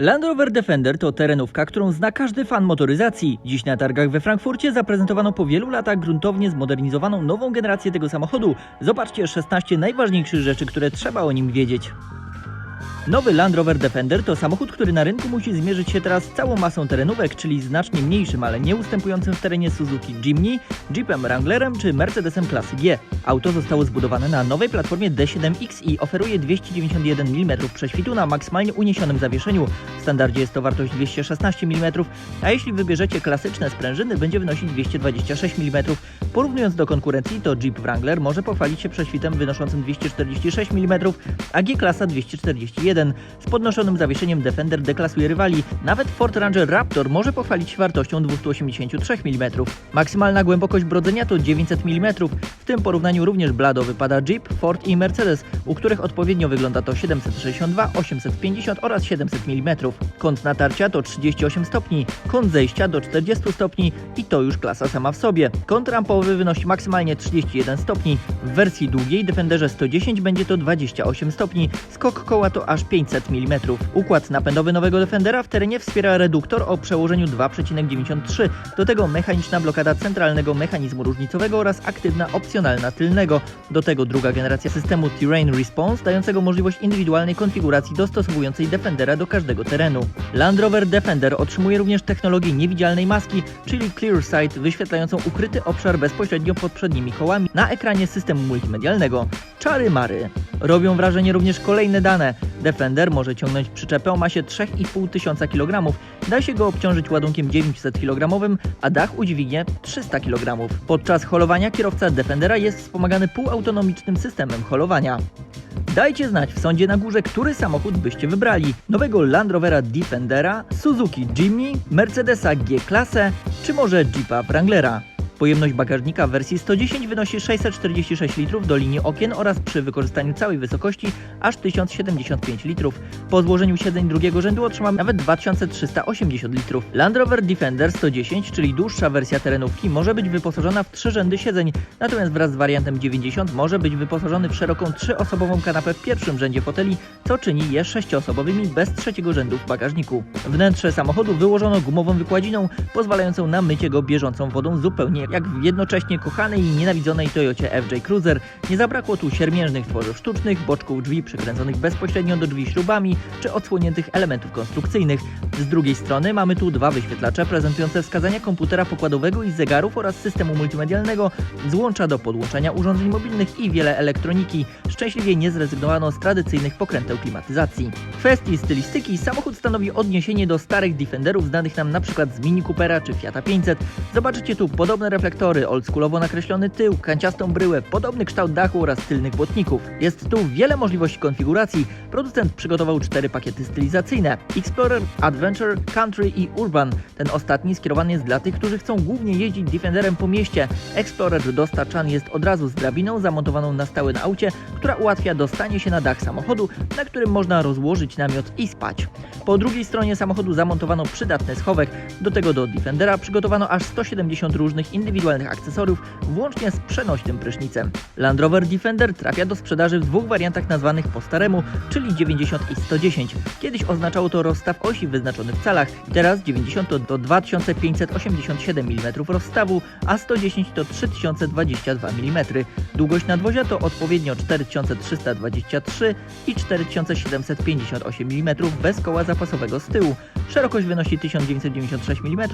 Land Rover Defender to terenówka, którą zna każdy fan motoryzacji. Dziś na targach we Frankfurcie zaprezentowano po wielu latach gruntownie zmodernizowaną nową generację tego samochodu. Zobaczcie 16 najważniejszych rzeczy, które trzeba o nim wiedzieć. Nowy Land Rover Defender to samochód, który na rynku musi zmierzyć się teraz z całą masą terenówek, czyli znacznie mniejszym, ale nie ustępującym w terenie Suzuki Jimny, Jeepem Wranglerem czy Mercedesem klasy G. Auto zostało zbudowane na nowej platformie D7X i oferuje 291 mm prześwitu na maksymalnie uniesionym zawieszeniu. W standardzie jest to wartość 216 mm, a jeśli wybierzecie klasyczne sprężyny, będzie wynosić 226 mm. Porównując do konkurencji, to Jeep Wrangler może pochwalić się prześwitem wynoszącym 246 mm, a G-klasa 241. Z podnoszonym zawieszeniem Defender deklasuje rywali. Nawet Ford Ranger Raptor może pochwalić się wartością 283 mm. Maksymalna głębokość brodzenia to 900 mm. W tym porównaniu również blado wypada Jeep, Ford i Mercedes, u których odpowiednio wygląda to 762, 850 oraz 700 mm. Kąt natarcia to 38 stopni, kąt zejścia do 40 stopni i to już klasa sama w sobie. Kąt rampowy wynosi maksymalnie 31 stopni. W wersji długiej Defenderze 110 będzie to 28 stopni, skok koła to aż 500 mm. Układ napędowy nowego Defendera w terenie wspiera reduktor o przełożeniu 2,93. Do tego mechaniczna blokada centralnego mechanizmu różnicowego oraz aktywna opcjonalna tylnego. Do tego druga generacja systemu Terrain Response dającego możliwość indywidualnej konfiguracji dostosowującej Defendera do każdego terenu. Land Rover Defender otrzymuje również technologię niewidzialnej maski, czyli Clear Sight wyświetlającą ukryty obszar bezpośrednio pod przednimi kołami na ekranie systemu multimedialnego. Czary mary. Robią wrażenie również kolejne dane. Defender może ciągnąć przyczepę o masie 3,5 tysiąca kg. Da się go obciążyć ładunkiem 900 kg, a dach udźwignie 300 kg. Podczas holowania kierowca Defendera jest wspomagany półautonomicznym systemem holowania. Dajcie znać w sądzie na górze, który samochód byście wybrali. Nowego Land Rovera Defendera, Suzuki Jimny, Mercedesa G-klasę, czy może Jeepa Wranglera. Pojemność bagażnika w wersji 110 wynosi 646 litrów do linii okien oraz przy wykorzystaniu całej wysokości aż 1075 litrów. Po złożeniu siedzeń drugiego rzędu otrzymamy nawet 2380 litrów. Land Rover Defender 110, czyli dłuższa wersja terenówki, może być wyposażona w trzy rzędy siedzeń, natomiast wraz z wariantem 90 może być wyposażony w szeroką trzyosobową kanapę w pierwszym rzędzie foteli, co czyni je sześcioosobowymi bez trzeciego rzędu w bagażniku. Wnętrze samochodu wyłożono gumową wykładziną, pozwalającą na mycie go bieżącą wodą zupełnie jak w jednocześnie kochanej i nienawidzonej Toyocie FJ Cruiser. Nie zabrakło tu siermiężnych tworzyw sztucznych, boczków drzwi przykręconych bezpośrednio do drzwi śrubami, czy odsłoniętych elementów konstrukcyjnych. Z drugiej strony mamy tu dwa wyświetlacze prezentujące wskazania komputera pokładowego i zegarów oraz systemu multimedialnego, złącza do podłączania urządzeń mobilnych i wiele elektroniki. Szczęśliwie nie zrezygnowano z tradycyjnych pokręteł klimatyzacji. W kwestii stylistyki samochód stanowi odniesienie do starych Defenderów znanych nam np. z Mini Coopera czy Fiata 500. Zobaczycie tu podobne reflektory, oldschoolowo nakreślony tył, kanciastą bryłę, podobny kształt dachu oraz tylnych błotników. Jest tu wiele możliwości konfiguracji. Producent przygotował cztery pakiety stylizacyjne: Explorer, Adventure, Country i Urban. Ten ostatni skierowany jest dla tych, którzy chcą głównie jeździć Defenderem po mieście. Explorer dostarczany jest od razu z drabiną zamontowaną na stałe na aucie, która ułatwia dostanie się na dach samochodu, na którym można rozłożyć namiot i spać. Po drugiej stronie samochodu zamontowano przydatny schowek. Do tego do Defendera przygotowano aż 170 różnych indywidualnych akcesoriów, włącznie z przenośnym prysznicem. Land Rover Defender trafia do sprzedaży w dwóch wariantach nazwanych po staremu, czyli 90 i 110. Kiedyś oznaczało to rozstaw osi wyznaczony w calach, teraz 90 to do 2587 mm rozstawu, a 110 to 3022 mm. Długość nadwozia to odpowiednio 4323 i 4758 mm bez koła zapasowego z tyłu. Szerokość wynosi 1996 mm,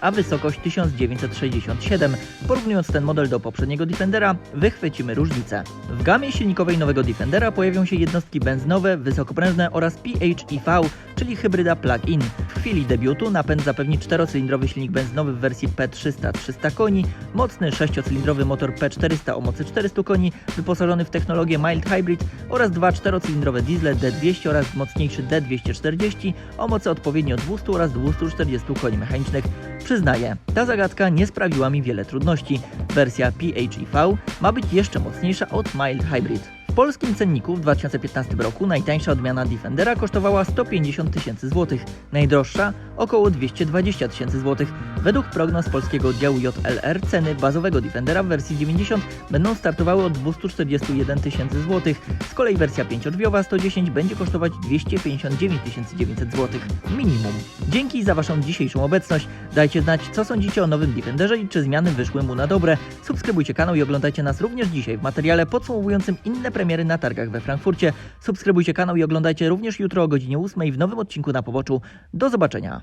a wysokość 1967. Porównując ten model do poprzedniego Defendera, wychwycimy różnicę. W gamie silnikowej nowego Defendera pojawią się jednostki benzynowe, wysokoprężne oraz PHEV, czyli hybryda plug-in. W chwili debiutu napęd zapewni czterocylindrowy silnik benzynowy w wersji P300 300 koni, mocny sześciocylindrowy motor P400 o mocy 400 koni, wyposażony w technologię mild hybrid oraz dwa czterocylindrowe diesle D200 oraz mocniejszy D240 o mocy odpowiednio 200 oraz 240 koni mechanicznych. Przyznaję, ta zagadka nie sprawiła mi wiele trudności. Wersja PHEV ma być jeszcze mocniejsza od mild hybrid. W polskim cenniku w 2015 roku najtańsza odmiana Defendera kosztowała 150 tysięcy złotych, najdroższa około 220 tysięcy złotych. Według prognoz polskiego oddziału JLR ceny bazowego Defendera w wersji 90 będą startowały od 241 tysięcy złotych. Z kolei wersja 5-drzwiowa 110 będzie kosztować 259 900 złotych minimum. Dzięki za Waszą dzisiejszą obecność. Dajcie znać, co sądzicie o nowym Defenderze i czy zmiany wyszły mu na dobre. Subskrybujcie kanał i oglądajcie nas również dzisiaj w materiale podsumowującym inne premiery na targach we Frankfurcie. Subskrybujcie kanał i oglądajcie również jutro o godzinie 8 w nowym odcinku na poboczu. Do zobaczenia.